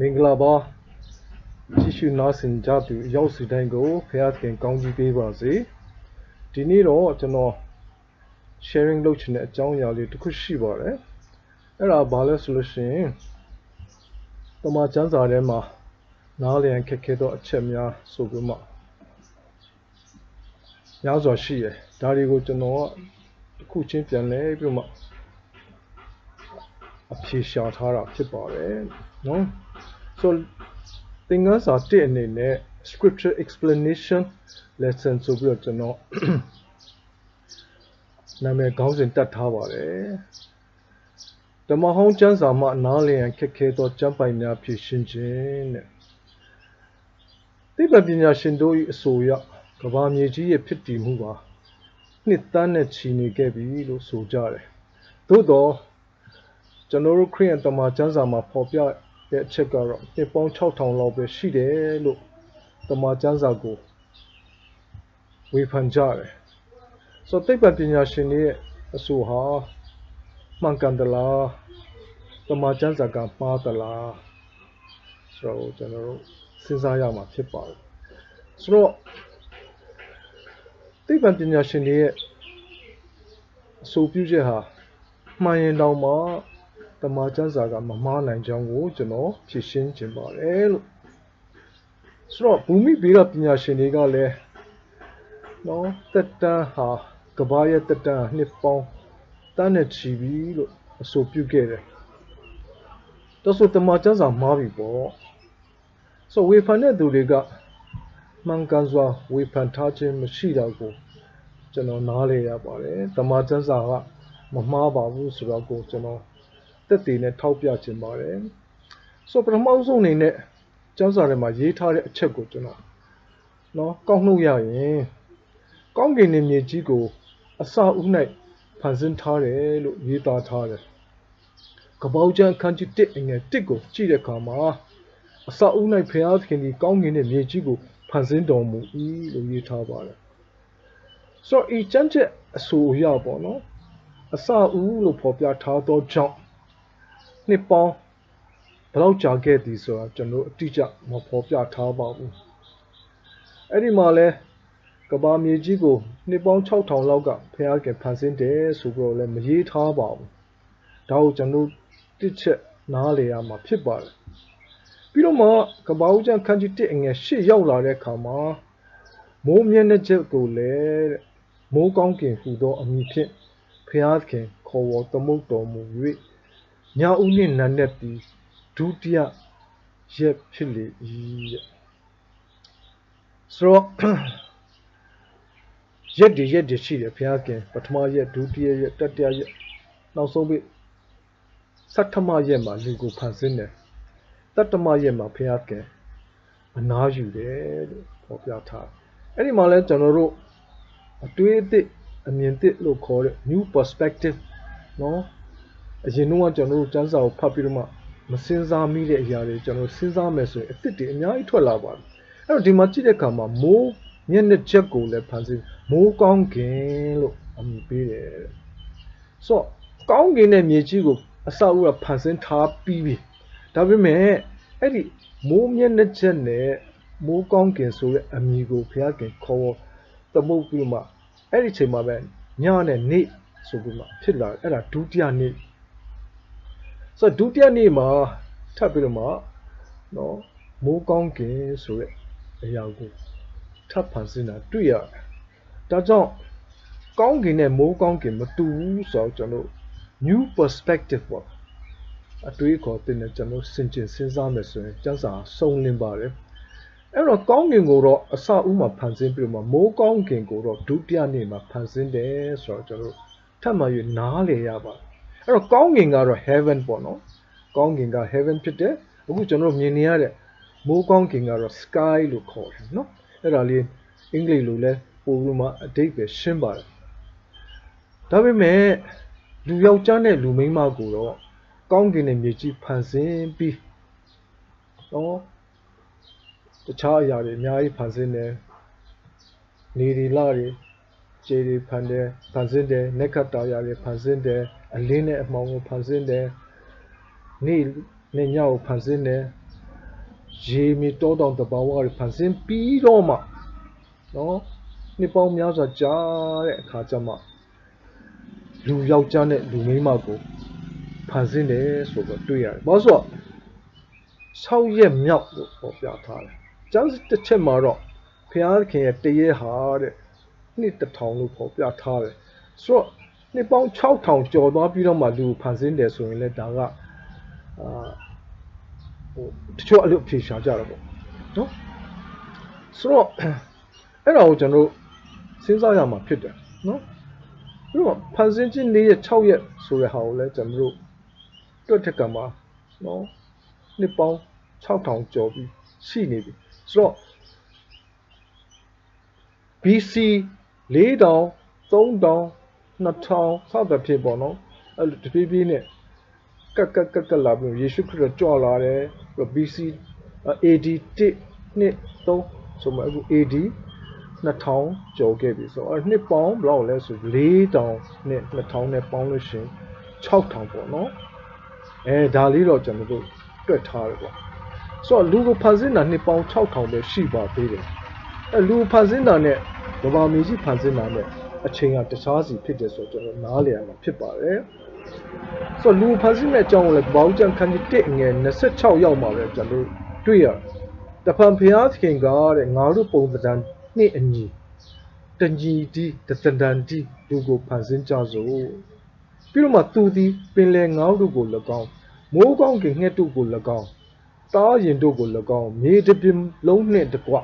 မင်္ဂလာပါကြည့်ရှုနားဆင်ကြသူအရောက်စီတိုင်းကိုဖခင်ခင်ကောင်းကြီးပေးပါစေဒီနေ့တော့ကျွန်တော် sharing လုပ်ချင်တဲ့အကြောင်းအရာလေးတစ်ခုရှိပါတယ်အဲ့ဒါဘာလဲဆိုလို့ရှိရင်တမန်ကျမ်းစာထဲမှာနားလည်ခက်ခဲသောအချက်များဆိုပြီးမှများစွာရှိရယ်ဒါတွေကိုကျွန်တော်ကတစ်ခုချင်းပြန်လဲပြီးမှအဖြေရှာထားတာဖြစ်ပါတယ်နော် so သင်ခန်းစာ1အနေနဲ့ scripture explanation lesson ဆိုပြီးတော့ကျွန်တော်နာမည်ခေါင်းစဉ်တက်ထားပါတယ်ဓမ္မဟောင်းကျမ်းစာမှာနားလည်ရန်ခက်ခဲသောကျမ်းပိုင်များဖြည့်ရှင်းခြင်းတဲ့သိပ္ပံပညာရှင်တို့၏အဆိုအရကဘာမြေကြီးရဲ့ဖြစ်တည်မှုပါနှစ်သန်းနဲ့ချီနေခဲ့ပြီလို့ဆိုကြတယ်သို့တော့ကျွန်တော်တို့ခရစ်ယာန်တမန်ကျမ်းစာမှာဖော်ပြ တဲ့အချက်ကတော့နှစ်ပေါင်း6000လောက်ပဲရှိတယ်လို့တမန်ကျမ်းစာကိုဝေဖန်ကြတယ်ဆိုတော့သိပ္ပံပညာရှင်တွေရဲ့အဆိုဟာမှန်ကန်သလားတမန်ကျမ်းစာကမှားသလားဆိုတော့ကျွန်တော်တို့စဉ်းစားရမှာဖြစ်ပါတယ်ဆိုတော့သိပ္ပံပညာရှင်တွေရဲ့အဆိုပြုချက်ဟာမှန်ရင်တောင်မှ တမန်ကျမ်းစာကမမှားနိုင်ကြောင်းကိုကျွန်တော်ဖြေရှင်းခြင်းပါတယ်လို့ဆိုတော့ဘူမိဗေဒပညာရှင်တွေကလည်းနော်တက်တန်းဟာကဘာရဲ့တက်တန်းနှစ်ပေါင်းတန်းနဲ့ချီပြီလို့အဆိုပြုခဲ့တယ်။ဒါဆိုတမန်ကျမ်းစာမှားပြီပေါ့။ဆိုဝေဖန်တဲ့သူတွေကမှန်ကန်စွာဝေဖန်ထားခြင်းမရှိတာကိုကျွန်တော်နားလည်ရပါတယ်။တမန်ကျမ်းစာကမမှားပါဘူးဆိုတော့ကိုကျွန်တော် တက်တည်နဲ့ထောက်ပြခြင်းပါတယ်ဆိုပထမဆုံးအနေနဲ့ကျမ်းစာထဲမှာရေးထားတဲ့အချက်ကိုကျွန်တော်နော်ကောက်နှုတ်ရရင်ကောင်းကင်နဲ့မြေကြီးကို အစာဥ၌ဖန်ဆင်းထားတယ်လို့ရေးသားထားတယ်ကပောက်ကျမ်းခန်းကြီး1အငယ်1ကိုကြည့်တဲ့အခါမှာအစာဥ၌ဖျားသခင်ဒီကောင်းကင်နဲ့မြေကြီးကိုဖန်ဆင်းတော်မူ၏လို့ရေးထားပါတယ်ဆိုတော့ဤကျမ်းချက်အဆိုအရပေါ့နော်အစာဥလို့ဖော်ပြထားသောကြောင့် နှစ်ပေါင်းဘယ်လောက်ကြာခဲ့သည်ဆိုတာကျွန်တော်အတိအကျမဖော်ပြထားပါဘူးအဲ့ဒီမှာလဲကဘာမြေကြီးကိုနှစ်ပေါင်း6000လောက်ကဖျားကဖန်ဆင်းတယ်ဆိုပြီးတော့လည်းမရေးထားပါဘူးဒါကိုကျွန်တော်တစ်ချက်နားလေရမှာဖြစ်ပါတယ်ပြီးတော့မှကဘာဦးကျန်ခန်းကြီး1အငယ်8ရောက်လာတဲ့အခါမှာမိုးမျက်နှာချက်ကိုလည်းမိုးကောင်းကင်ဟူသောအမည်ဖြင့်ဖျားခင်ခေါ်ဝေါ်သမုတ်တော်မူ၍ ညဦးနှင့်နံနက်သည်ဒုတိယရက်ဖြစ်လေ၏တဲ့ဆိုတော့ရက်တွေရက်တွေရှိတယ်ဘုရားခင်ပထမရက်ဒုတိယရက်တတိယရက်နောက်ဆုံးပိသတ္တမရက်မှာလူကိုဖန်ဆင်းတယ်တတ္တမရက်မှာဘုရားခင်အနာယူတယ်လို့ဖော်ပြထားအဲ့ဒီမှာလဲကျွန်တော်တို့အတွေ့အသည့်အမြင်သစ်လို့ခေါ်တဲ့ new perspective နော် အရင်တော့ကျွန်တော်တို့စမ်းစာကိုဖတ်ပြီးတော့မှမစင်စားမိတဲ့အရာတွေကျွန်တော်စဉ်းစားမယ်ဆိုရင်အစ်စ်တွေအများကြီးထွက်လာပါတယ်အဲ့တော့ဒီမှာကြည့်တဲ့အခါမှာမိုးမျက်နှာချက်ကိုလည်းဖန်ဆင်းမိုးကောင်းကင်လို့အမည်ပေးတယ်ဆိုတော့ကောင်းကင်နဲ့မြေကြီးကိုအစအဦးကဖန်ဆင်းထားပြီးပြီဒါပေမဲ့အဲ့ဒီမိုးမျက်နှာချက်နဲ့မိုးကောင်းကင်ဆိုတဲ့အမည်ကိုဘုရားခင်ခေါ်သမုတ်ပြီးမှအဲ့ဒီချိန်မှာပဲညနဲ့နေ့ဆိုပြီးမှဖြစ်လာအဲ့ဒါဒုတိယနေ့ ဆိုတော့ဒုတိယနေ့မှာထပ်ပြီးတော့မှနော်မိုးကောင်းကင်ဆိုတဲ့အရာကိုထပ်ဖန်ဆင်းတာတွေ့ရတယ်။ဒါကြောင့်ကောင်းကင်နဲ့မိုးကောင်းကင်မတူဘူးဆိုတော့ကျွန်တော် new perspective ပေါ့အတွေးခေါ်တဲ့ကျွန်တော်စင်ကျင်စဉ်းစားမယ်ဆိုရင်ကျန်းစာစုံလင်ပါတယ်။အဲ့တော့ကောင်းကင်ကိုတော့အစအဦးမှာဖန်ဆင်းပြီးတော့မိုးကောင်းကင်ကိုတော့ဒုတိယနေ့မှာဖန်ဆင်းတယ်ဆိုတော့ကျွန်တော်ထပ်မှယူနားလေရပါတယ် အဲ့တော့ကောင်းကင်ကတော့ heaven ပေါ့နော်ကောင်းကင်က heaven ဖြစ်တယ်အခုကျွန်တော်မြင်နေရတဲ့မိုးကောင်းကင်ကတော့ sky လို့ခေါ်တယ်နော်အဲ့ဒါလေးအင်္ဂလိပ်လိုလဲပို့ပြီးမှအတိတ်ပဲရှင်းပါတယ်ဒါပေမဲ့လူယောက်ျားနဲ့လူမိန်းမကိုတော့ကောင်းကင်နဲ့မြေကြီးဖန်ဆင်းပြီးနော်တခြားအရာတွေအများကြီးဖန်ဆင်းတယ်နေရီလာတွေခြေတွေဖန်တယ်ဖန်ဆင်းတယ်နက္ခတ္တရာတွေဖန်ဆင်းတယ် အလင်းနဲ့အမှောင်ကိုဖန်ဆင်းတယ်နေ့နဲ့ညကိုဖန်ဆင်းတယ်ရေမြေတောတောင်တဘာဝတွေဖန်ဆင်းပြီးတော့မှနော်နှစ်ပေါင်းများစွာကြာတဲ့အခါကျမှလူယောက်ျားနဲ့လူမိန်းမကိုဖန်ဆင်းတယ်ဆိုတော့တွေ့ရတယ်ဘာလို့ဆိုတော့6ရက်မြောက်လို့ပေါ်ပြထားတယ်ကျမ်းတစ်ချက်မှာတော့ဘုရားခင်ရဲ့တရေဟာတဲ့နှစ်တစ်ထောင်လို့ပေါ်ပြထားတယ်ဆိုတော့ နှစ်ပေါင်း6000ကျော်သွားပြီးတော့မှလူဖန်ဆင်းတယ်ဆိုရင်လည်းဒါကအာဟိုတချို့အလုပ်ဖြေရှာကြတာပေါ့နော်ဆိုတော့အဲ့ဒါကိုကျွန်တော်တို့စဉ်းစားရမှာဖြစ်တယ်နော်ပြီးတော့ဖန်ဆင်းခြင်း၄ရက်6ရက်ဆိုတဲ့ဟာကိုလည်းကျွန်တော်တို့တွက်ထက်ကမှာနော်နှစ်ပေါင်း6000ကျော်ပြီးရှိနေပြီဆိုတော့ BC 4000 3000 2000စသဖြင့်ပေါ့နော်အဲ့လိုတပြေးပြေးနဲ့ကက်ကက်ကက်ကက်လာပြီးယေရှုခရစ်တော်ကြွလာတယ်ပြီးတော့ BC AD 1နှစ်3ဆိုမှအခု AD 2000ကျော်ခဲ့ပြီဆိုတော့အဲ့နှစ်ပေါင်းဘယ်လောက်လဲဆို4000နဲ့2000နဲ့ပေါင်းလို့ရှိရင်6000ပေါ့နော်အဲဒါလေးတော့ကျွန်တော်တို့တွက်ထားတယ်ပေါ့ဆိုတော့လူကိုဖန်ဆင်းတာနှစ်ပေါင်း6000ပဲရှိပါသေးတယ်အဲလူဖန်ဆင်းတာနဲ့ဗမာမြေကြီးဖန်ဆင်းတာနဲ့ အချိန်ကတခြားစီဖြစ်တယ်ဆိုတော့ကျွန်တော်နားလည်ရမှာဖြစ်ပါတယ်ဆိုတော့လူဖန်ဆင်းတဲ့အကြောင်းကိုလည်းဘောင်းကျန်ခန်းကြီး1ငယ်26ရောက်မှာပဲကျွန်တော်တွေ့ရတယ်တဖန်ဖျားခင်ကတဲ့ငါတို့ပုံသဏ္ဍာန်နှင့်အညီတညီဒီတသဏ္ဍာန်ဒီလူကိုဖန်ဆင်းကြစို့ပြီးတော့မှသူသည်ပင်လယ်ငါးတို့ကို၎င်းမိုးကောင်းကင်ငှက်တို့ကို၎င်းတားရင်တို့ကို၎င်းမြေတစ်ပြင်လုံးနှင့်တကွ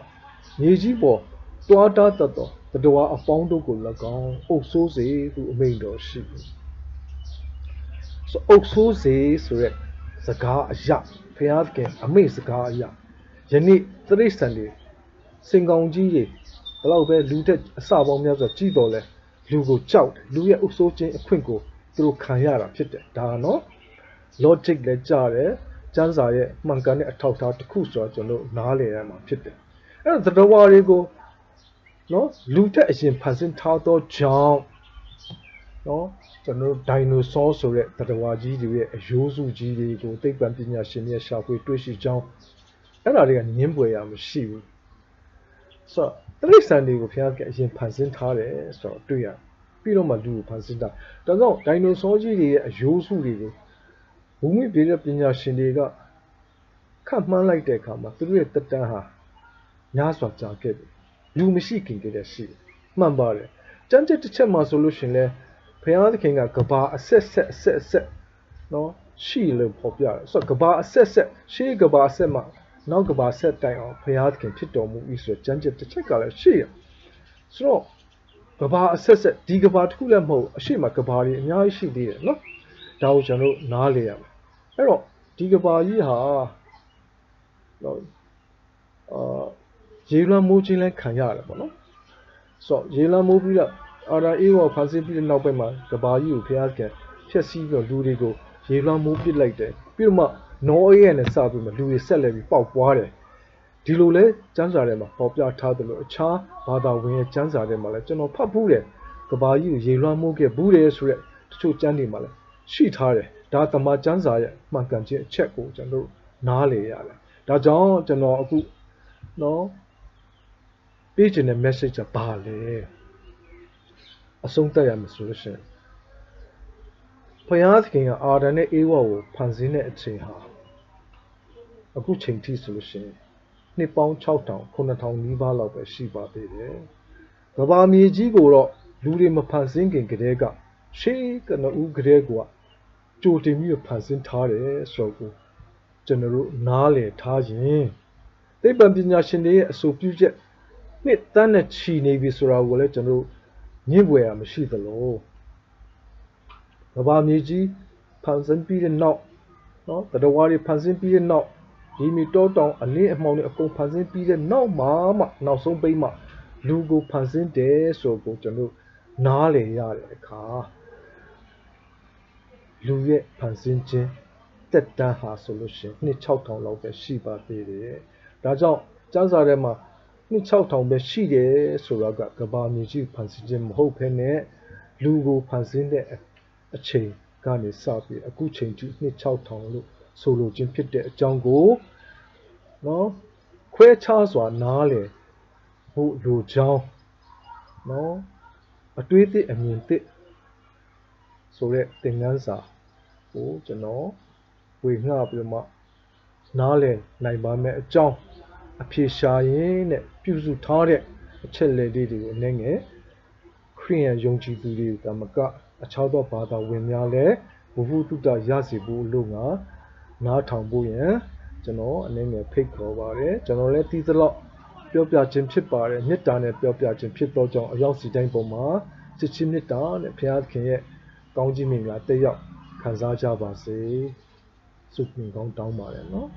မြေကြီးပေါ်တွားတာတတ်သော တတဝါအပေါင်းတို့ကို၎င်းအုပ်ဆိုးစေဟုအမိန့်တော်ရှိ၏ဆိုအုပ်ဆိုးစေဆိုရက်စကားအရာဖျားကအမိန့်စကားအရာယနေ့သရိษံတွေစင်ကောင်ကြီးတွေဘလောက်ပဲလူတက်အစပေါင်းများစွာကြည်တော်လဲလူကိုကြောက်တယ်လူရဲ့အုပ်ဆိုးခြင်းအခွင့်ကိုသူတို့ခံရတာဖြစ်တယ်ဒါနော် logic လည်းကြားတယ်ကျမ်းစာရဲ့မှန်ကန်တဲ့အထောက်အထားတစ်ခုဆိုတော့ကျွန်တော်တို့နားလည်ရမှာဖြစ်တယ်အဲ့တော့သတ္တဝါတွေကို နော်လူတက်အရင်ဖန်ဆင်းထားသောကြောင့်နော်ကျွန်တော်တို့ဒိုင်နိုဆောဆိုတဲ့သတ္တဝါကြီးတွေရဲ့အယိုးစုကြီးတွေကိုသိပ္ပံပညာရှင်တွေရှာဖွေတွေ့ရှိကြောင်းအဲ့ဒါတွေကငင်းပွေရမရှိဘူးဆိုတော့တိရစ္ဆာန်တွေကိုဘုရားကအရင်ဖန်ဆင်းထားတယ်ဆိုတော့တွေ့ရပြီးတော့မှလူကိုဖန်ဆင်းတာဒါကြောင့်ဒိုင်နိုဆောကြီးတွေရဲ့အယိုးစုတွေကိုဘူမိပြည်တဲ့ပညာရှင်တွေကခန့်မှန်းလိုက်တဲ့အခါမှာသူတို့ရဲ့တက်တန်းဟာများစွာကြာခဲ့ပြီ လူမရှိခင်တည်းကရှိတယ်မှန်ပါတယ်ကျမ်းချက်တစ်ချက်မှာဆိုလို့ရှင်လဲဘုရားသခင်ကကဘာအဆက်ဆက်အဆက်အဆက်နော်ရှိလို့ပေါ်ပြတယ်ဆိုတော့ကဘာအဆက်ဆက်ရှေးကဘာအဆက်မှာနောက်ကဘာဆက်တိုင်အောင်ဘုရားသခင်ဖြစ်တော်မူပြီဆိုတော့ကျမ်းချက်တစ်ချက်ကလည်းရှိရဆိုတော့ကဘာအဆက်ဆက်ဒီကဘာတစ်ခုလည်းမဟုတ်အရှိမကဘာတွေအများကြီးရှိသေးတယ်နော်ဒါကိုကျွန်တော်နားလေရမယ်အဲ့တော့ဒီကဘာကြီးဟာတော့အာ ရေလွှမ်းမိုးခြင်းလည်းခံရတယ်ပေါ့နော်ဆိုတော့ရေလွှမ်းမိုးပြီးတော့အာရာအေးကိုဖန်ဆင်းပြီးတဲ့နောက်ပိုင်းမှာကဘာကြီးကိုဖျားကန်ဖျက်ဆီးပြီးတော့လူတွေကိုရေလွှမ်းမိုးပစ်လိုက်တယ်ပြီးတော့မှနော်အေးရဲ့နဲ့စပြီးမှလူတွေဆက်လက်ပြီးပေါက်ပွားတယ်ဒီလိုလဲကျမ်းစာထဲမှာပေါ်ပြထားတယ်လို့အခြားဘာသာဝင်ရဲ့ကျမ်းစာထဲမှာလည်းကျွန်တော်ဖတ်ဘူးတယ်ကဘာကြီးကိုရေလွှမ်းမိုးခဲ့ဘူးတယ်ဆိုရက်တချို့ကျမ်းတွေမှာလည်းရှိထားတယ်ဒါတမန်ကျမ်းစာရဲ့မှန်ကန်ခြင်းအချက်ကိုကျွန်တော်နားလေရတယ်ဒါကြောင့်ကျွန်တော်အခုနော် ပေးချင်တဲ့ message ကဘာလဲအဆုံးသတ်ရမှာဆိုလို့ရှိရင်ဘုရားသခင်ကအာဒံနဲ့အေဝါကိုဖန်ဆင်းတဲ့အချိန်ဟာအခုချိန်ထိဆိုလို့ရှိရင်နှစ်ပေါင်း6000 9000နီးပါးလောက်ပဲရှိပါသေးတယ်။ကဘာမြေကြီးကိုတော့လူတွေမဖန်ဆင်းခင်ကတည်းကရှေးကနဦးကတည်းကကြိုတင်ပြီးဖန်ဆင်းထားတယ်ဆိုတော့ကျွန်တော်တို့နားလည်ထားရင်သိပ္ပံပညာရှင်တွေရဲ့အဆိုပြုချက် နှစ်တန်းနဲ့ချီနေပြီဆိုတာကိုလည်းကျွန်တော်ညှင့်ပွေရမရှိသလိုကဘာမြေကြီးဖန်ဆင်းပြီးတဲ့နောက်နော်တတော်ဝါတွေဖန်ဆင်းပြီးတဲ့နောက်ဒီမီတောတောင်အလင်းအမှောင်တွေအကုန်ဖန်ဆင်းပြီးတဲ့နောက်မှမှနောက်ဆုံးပိတ်မှလူကိုဖန်ဆင်းတယ်ဆိုကိုကျွန်တော်နားလည်ရတဲ့အခါလူရဲ့ဖန်ဆင်းခြင်းတက်တန်းဟာဆိုလို့ရှိရင်နှစ်6000လောက်ပဲရှိပါသေးတယ်။ဒါကြောင့်ကျမ်းစာထဲမှာ နှစ်6000ပဲရှိတယ်ဆိုတော့ကကဘာမြေကြီးဖန်ဆင်းခြင်းမဟုတ်ဘဲနဲ့လူကိုဖန်ဆင်းတဲ့အချိန်ကနေစပြီးအခုချိန်ထိနှစ်6000လို့ဆိုလိုခြင်းဖြစ်တဲ့အကြောင်းကိုနော်ခွဲခြားစွာနားလေဖို့လူချောင်းနော်အတွေးသစ်အမြင်သစ်ဆိုတဲ့သင်ခန်းစာကိုကျွန်တော်ဝေငှပြီးတော့မှနားလေနိုင်ပါမယ်အကြောင်းအဖြေရှာရင်းနဲ့ ပြုစုထားတဲ့အချက်လက်လေးတွေကိုအနေငယ်ခရိယန်ယုံကြည်သူတွေကမကအခြားသောဘာသာဝင်များလည်းဘုဟုတုတရစီဖို့လို့ငါနားထောင်ဖို့ရန်ကျွန်တော်အနေငယ်ဖိတ်ခေါ်ပါတယ်ကျွန်တော်လည်းတီးသလောက်ပြောပြခြင်းဖြစ်ပါတယ်မေတ္တာနဲ့ပြောပြခြင်းဖြစ်သောကြောင့်အရောက်စီတိုင်းပုံမှာချစ်ချင်းမေတ္တာနဲ့ဘုရားသခင်ရဲ့ကောင်းကြီးမင်္ဂလာတက်ရောက်ခံစားကြပါစေဆုတင်ကောင်းတောင်းပါတယ်နော်